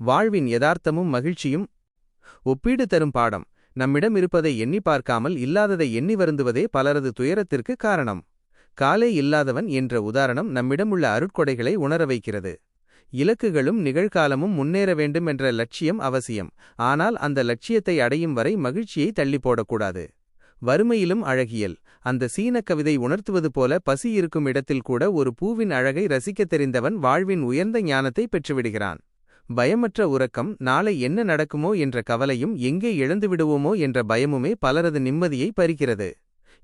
வாழ்வின் யதார்த்தமும் மகிழ்ச்சியும் ஒப்பீடு தரும் பாடம். நம்மிடம் இருப்பதை எண்ணி பார்க்காமல் இல்லாததை எண்ணி வருந்துவதே பலரது துயரத்திற்கு காரணம். காலே இல்லாதவன் என்ற உதாரணம் நம்மிடமுள்ள அருட்கொடைகளை உணர வைக்கிறது. இலக்குகளும் நிகழ்காலமும் முன்னேற வேண்டும் என்ற லட்சியம் அவசியம். ஆனால் அந்த லட்சியத்தை அடையும் வரை மகிழ்ச்சியை தள்ளி போடக்கூடாது. வறுமையிலும் அழகியல். அந்த சீன கவிதை உணர்த்துவது போல பசி இருக்கும் இடத்தில் கூட ஒரு பூவின் அழகை ரசிக்கத் தெரிந்தவன் வாழ்வின் உயர்ந்த ஞானத்தை பெற்றுவிடுகிறான். பயமற்ற உறக்கம் நாளை என்ன நடக்குமோ என்ற கவலையும் எங்கே இழந்துவிடுவோமோ என்ற பயமுமே பலரது நிம்மதியை பறிக்கிறது.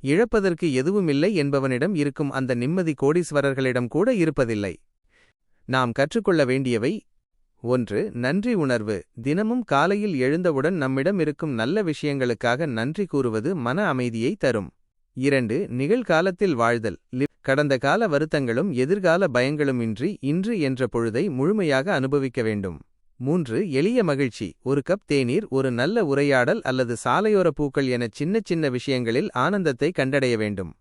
இழப்பதற்கு எதுவுமில்லை என்பவனிடம் இருக்கும் அந்த நிம்மதி கோடீஸ்வரர்களிடம் கூட இருப்பதில்லை. நாம் கற்றுக்கொள்ள வேண்டியவை ஒன்று நன்றி உணர்வு. தினமும் காலையில் எழுந்தவுடன் நம்மிடம் இருக்கும் நல்ல விஷயங்களுக்காக நன்றி கூறுவது மன அமைதியை தரும். இரண்டு நிகழ்காலத்தில் வாழ்தல். கடந்த கால வருத்தங்களும் எதிர்கால பயங்களுமின்றி இன்று என்ற பொழுதை முழுமையாக அனுபவிக்க வேண்டும். மூன்று எளிய மகிழ்ச்சி. ஒரு கப் தேநீர் ஒரு நல்ல உரையாடல் அல்லது சாலையோர பூக்கள் என சின்ன சின்ன விஷயங்களில் ஆனந்தத்தை கண்டடைய வேண்டும்.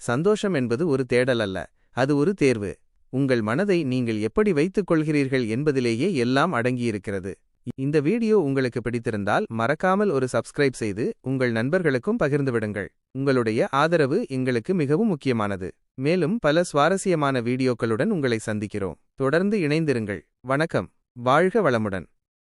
சந்தோஷம் என்பது ஒரு தேடல் அல்ல அது ஒரு தேர்வு. உங்கள் மனதை நீங்கள் எப்படி வைத்துக் கொள்கிறீர்கள் என்பதிலேயே எல்லாம் அடங்கியிருக்கிறது. இந்த வீடியோ உங்களுக்கு பிடித்திருந்தால் மறக்காமல் ஒரு சப்ஸ்கிரைப் செய்து உங்கள் நண்பர்களுக்கும் பகிர்ந்துவிடுங்கள். உங்களுடைய ஆதரவு எங்களுக்கு மிகவும் முக்கியமானது. மேலும் பல சுவாரஸ்யமான வீடியோக்களுடன் உங்களை சந்திக்கிறோம். தொடர்ந்து இணைந்திருங்கள். வணக்கம். வாழ்க வளமுடன்.